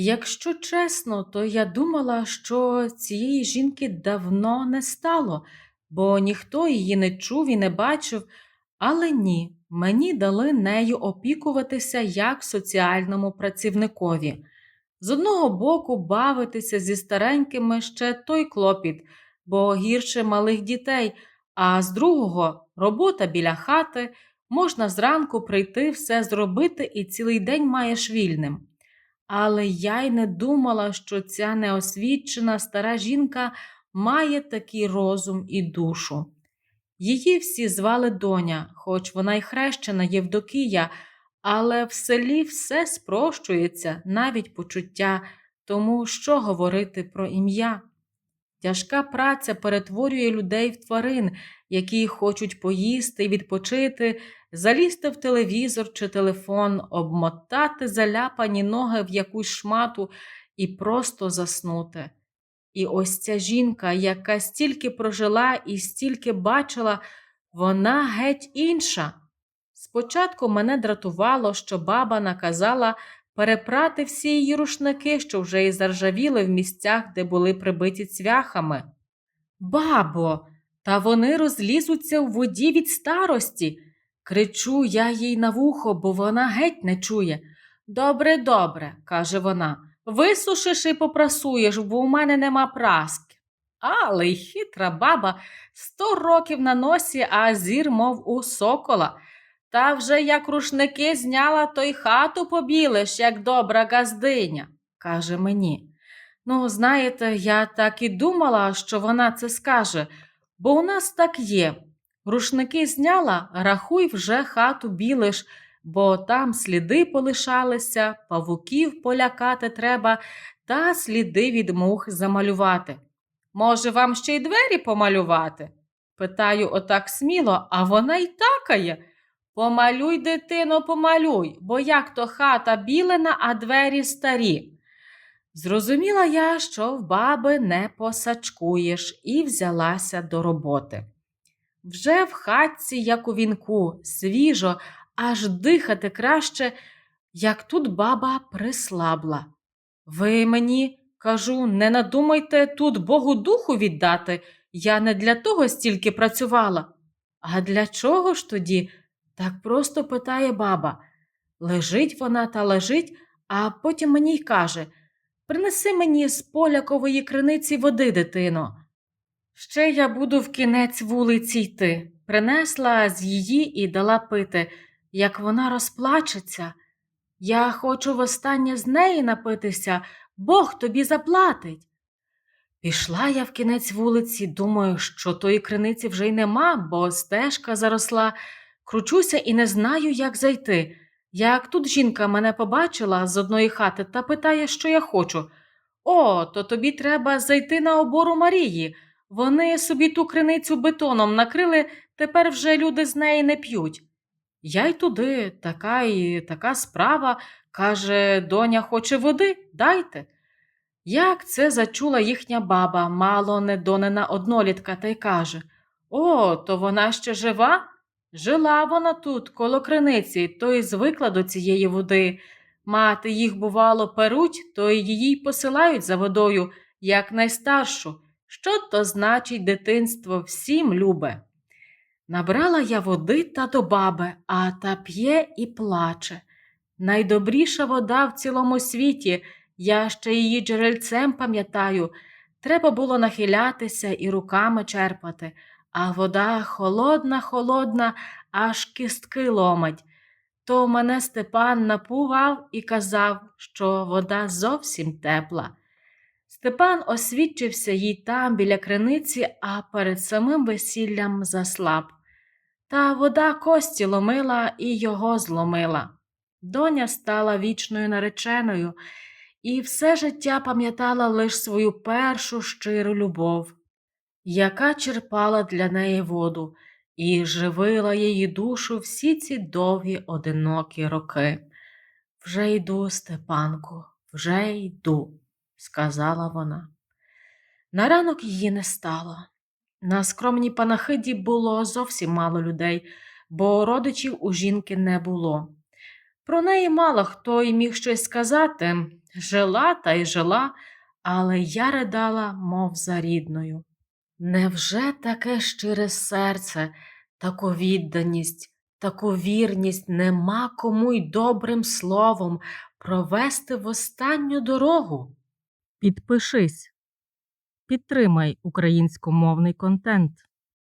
Якщо чесно, то я думала, що цієї жінки давно не стало, бо ніхто її не чув і не бачив, але ні, мені дали нею опікуватися як соціальному працівникові. З одного боку, бавитися зі старенькими ще той клопіт, бо гірше малих дітей, а з другого робота біля хати, можна зранку прийти, все зробити і цілий день маєш вільним. Але я й не думала, що ця неосвічена стара жінка має такий розум і душу. Її всі звали доня, хоч вона й хрещена Євдокія, але в селі все спрощується, навіть почуття, тому що говорити про ім'я. Тяжка праця перетворює людей в тварин, які хочуть поїсти відпочити, залізти в телевізор чи телефон, обмотати заляпані ноги в якусь шмату і просто заснути. І ось ця жінка, яка стільки прожила і стільки бачила, вона геть інша. Спочатку мене дратувало, що баба наказала перепрати всі її рушники, що вже й заржавіли в місцях, де були прибиті цвяхами. Бабо, та вони розлізуться в воді від старості. Кричу я їй на вухо, бо вона геть не чує. Добре, добре, каже вона, висушиш і попрасуєш, бо у мене нема праски. Але й хитра баба сто років на носі, а зір, мов у сокола. Та вже як рушники зняла, то й хату побілиш, як добра газдиня, каже мені. Ну, знаєте, я так і думала, що вона це скаже, бо у нас так є. Рушники зняла, рахуй, вже хату білиш, бо там сліди полишалися, павуків полякати треба, та сліди від мух замалювати. Може, вам ще й двері помалювати? Питаю отак сміло, а вона й такає. Помалюй, дитино, помалюй, бо як то хата білена, а двері старі. Зрозуміла я, що в баби не посачкуєш, і взялася до роботи. Вже в хатці, як у вінку, свіжо, аж дихати краще, як тут баба прислабла. Ви мені, кажу, не надумайте тут Богу духу віддати, я не для того стільки працювала. А для чого ж тоді? Так просто питає баба. Лежить вона та лежить, а потім мені й каже Принеси мені з полякової криниці води, дитино. Ще я буду в кінець вулиці йти. Принесла з її і дала пити, як вона розплачеться. Я хочу востаннє з неї напитися, Бог тобі заплатить. Пішла я в кінець вулиці, думаю, що тої криниці вже й нема, бо стежка заросла. Кручуся і не знаю, як зайти. Як тут жінка мене побачила з одної хати та питає, що я хочу. О, то тобі треба зайти на обору Марії. Вони собі ту криницю бетоном накрили, тепер вже люди з неї не п'ють. Я й туди, така і така справа, каже, доня хоче води, дайте. Як це зачула їхня баба, мало не донена однолітка, та й каже О, то вона ще жива? Жила вона тут, коло криниці, то й звикла до цієї води. Мати їх, бувало, перуть, то й її посилають за водою, як найстаршу. Що то значить дитинство всім любе? Набрала я води та до баби, а та п'є і плаче. Найдобріша вода в цілому світі, я ще її джерельцем пам'ятаю. Треба було нахилятися і руками черпати, а вода холодна, холодна, аж кістки ломить. То мене Степан напував і казав, що вода зовсім тепла. Степан освідчився їй там біля криниці, а перед самим весіллям заслаб. Та вода кості ломила і його зломила. Доня стала вічною нареченою і все життя пам'ятала лише свою першу щиру любов, яка черпала для неї воду і живила її душу всі ці довгі одинокі роки. Вже йду, Степанку, вже йду, сказала вона. На ранок її не стало. На скромній панахиді було зовсім мало людей, бо родичів у жінки не було. Про неї мало хто й міг щось сказати. Жила та й жила, але я ридала, мов за рідною. Невже таке щире серце, таку відданість, таку вірність нема кому й добрим словом провести в останню дорогу? Підпишись. Підтримай українськомовний контент.